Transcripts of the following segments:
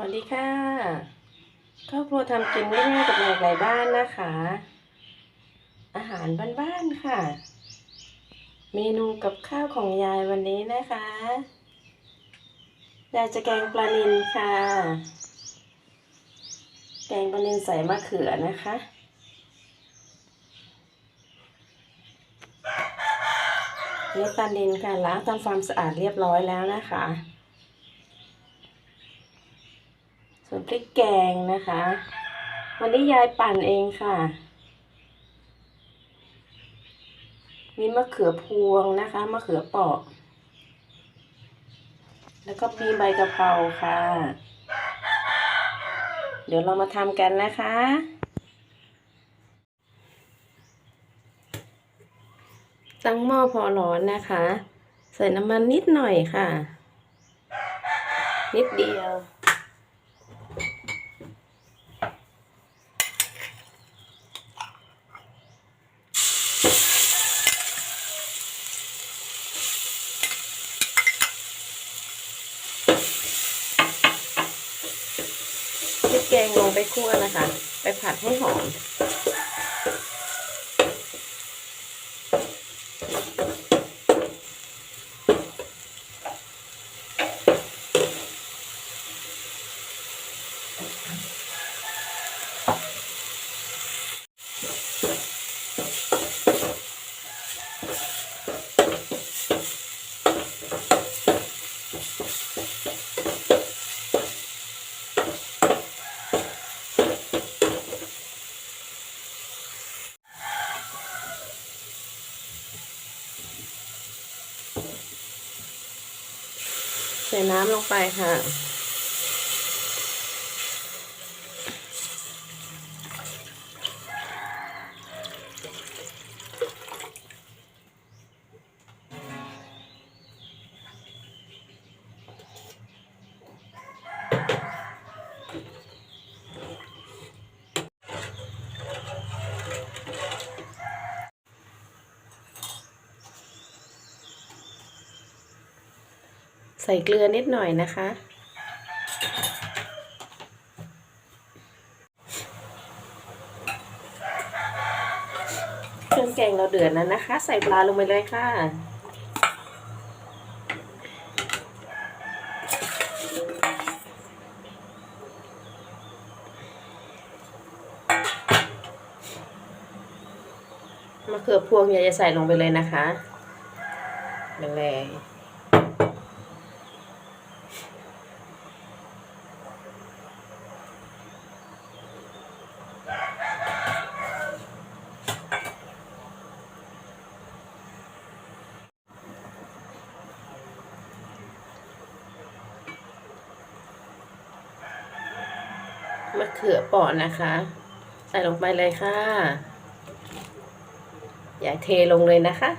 วัสดีค่ะครอบครัวทำกินง่ายๆกับนายไก่บ้านนะคะ อาหารบ้านๆค่ะ เมนูกับข้าวของยายวันนี้นะคะยายจะแกงปลานิลค่ะ แกงปลานิลใส่มะเขือนะคะนี่ปลานิลค่ะล้างทำความสะอาดเรียบร้อยแล้วนะคะ ส่วนพริกแกงนะคะ วันนี้ยายปั่นเองค่ะ มีมะเขือพวงนะคะมะเขือเปาะ แล้วก็มีใบกะเพราค่ะ เดี๋ยวเรามาทำกันนะคะตั้งหม้อพอร้อนนะคะ ใส่น้ำมันนิดหน่อยค่ะ นิดเดียว พริกแกงลงไปคั่วนะคะ ไปผัดให้หอม ใส่น้ำลงไปค่ะ ใส่เกลือนิดหน่อยนะคะ เครื่องแกงเราเดือดแล้วนะคะ ใส่ปลาลงไปเลยค่ะมะเขือพวงอยากจะใส่ลงไปเลยนะคะแรงๆ มะเขือเปราะนะคะ ใส่ลงไปเลยค่ะ อย่าเทลงเลยนะคะ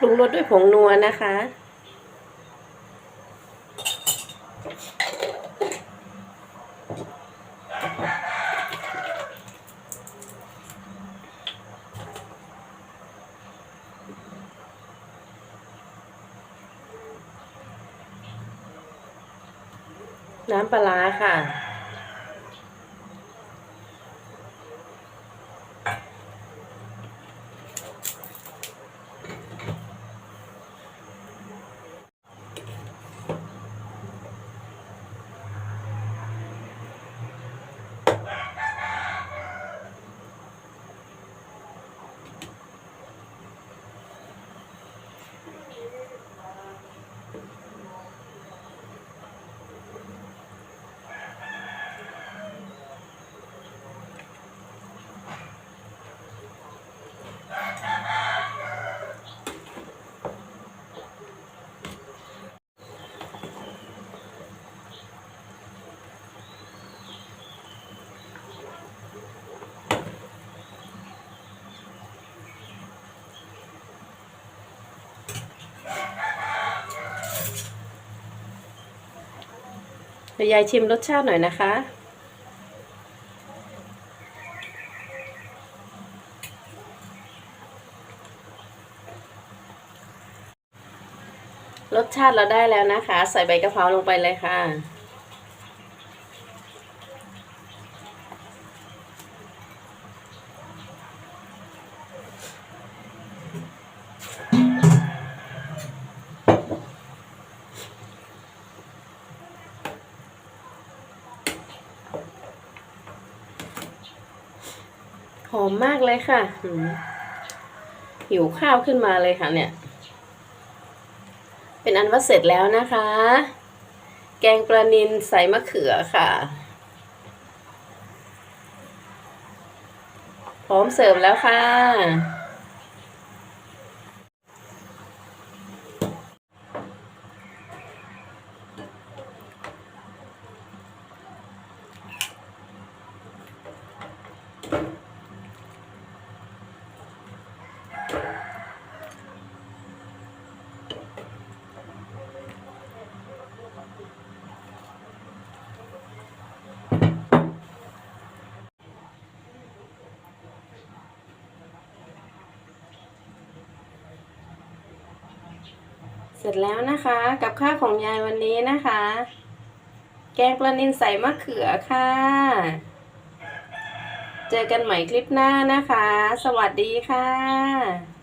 ปรุงรสด้วยผงนัวนะคะ น้ำปลาค่ะ เดี๋ยวยายชิมรสชาติหน่อยนะคะ รสชาติเราได้แล้วนะคะ ใส่ใบกะเพราลงไปเลยค่ะ อมมากเลยค่ะหิวข้าวขึ้นมาเลยค่ะ เนี่ย เป็นอันว่าเสร็จแล้วนะคะ แกงปลานิลใส่มะเขือค่ะ พร้อมเสิร์ฟแล้วค่ะ ร็จแล้วนะคะ กับข้าวของยายวันนี้นะคะ แกงปลานิลใส่มะเขือค่ะ เจอกันใหม่คลิปหน้านะคะ สวัสดีค่ะ